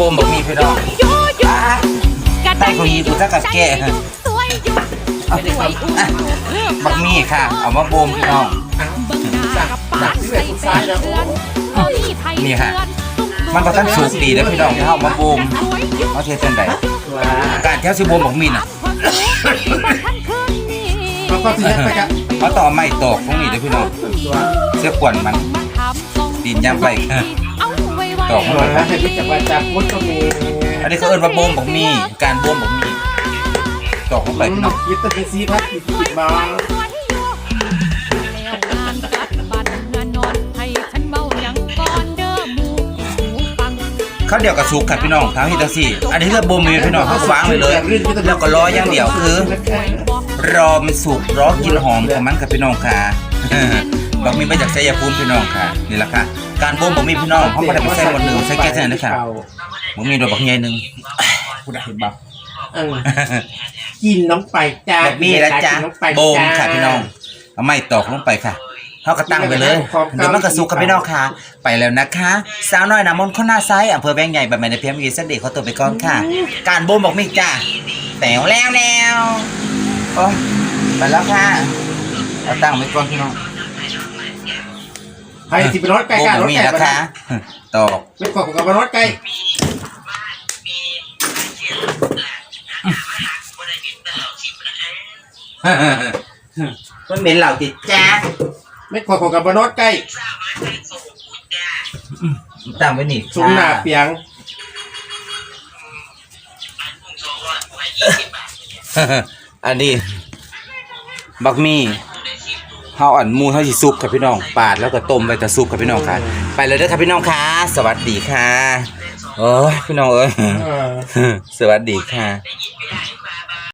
บ่มบักมีพี่น้องอะใต้เก้าอี้กูจะกัดแก้สวยอยู่สวยอู้อะบักมีค่ะ เอามาบ่มพี่น้องสั่งสั่งที่เป็นผู้ชายนะโอ้นี่ค่ะ มันบ่ทันสุกดีเด้อพี่น้องที่เฮามาบ่มเอาเทจังได๋ว้าการเที่เฮาสิบมบักมีน่ะเขาก็ที่แรกไปกันเขาต่อไม้ตอกตรงนี้เด้อพี่น้อง เสื้อขวัญมันดินย่ำไป ตอกมันวไปให้รู้จักว่าจากพุทธก็มีอันนี้เขาเอิ้นว่าบ่มบักมี การบ่มบักมีตอกลงไปพี่น้องยึดตะกี้ซีพัดติดมาแล้านจัดบัตรงานนอนให้ฉันเมาหยังก่อนเด้อหมูหูฟังเขาเดียวกับสุกค่ะพี่น้องทางที่ตังสี่อันนี้คือบ่มมีพี่น้องเขาก็วางไว้เลยแล้วก็รออย่างเดียวคือรอมันสุกรอกินหอมของมันค่ะพี่น้องค่ะ บักมีมาจากชัยภูมิพี่น้องค่ะนี่แหละค่ะ การบ่มบักมีพี่น้องเขาบ่ได้ไปใส่หมดหนึ่งใส่แก้เท่านั้นนะคะบักมีโดยบักใหญ่หนึงกูได้เห็นบ้ากินน้องไปจ้าบักมีแล้วจ้ะโบมค่ะพี่น้องเอาไม้ตอกลงไปค่ะเขาก็ตั้งไปเลย เดี๋ยวมันก็สุกค่ะพี่น้องค่ะ ไปแล้วนะคะ สาวน้อยนามนข้อหน้าไซส์อำเภอแบงใหญ่แบบแม่ในเพียมยีสันเด็กเขาตัวไปก่อนค่ะ การโบมบอกมีจ้าแต่วแล้วแนวโอ้ไปแล้วค่ะ เอาตั้งไว้ก่อนพี่น้องใค รที่เป็นรถไก่โบมกันบรอกถมีไก่แล้วมาค่ะตอกเป็นของกับรถไก่มันเหม็นเหล่าติดจ้าไม่ของกับรถไก่ตั้งไว้นี่สูงหน้าเปียงอันนี้บักมี่ เฮาอันหมูเฮาสิซุปครับพี่น้องปาดแล้วก็ต้มไปแต่ซุปครับพี่น้องค่ะ ไปเลยเด้อครับพี่น้องค่ะ สวัสดีค่ะโอ้ยพี่น้องเอ้ยเออสวัสดีค่ะไ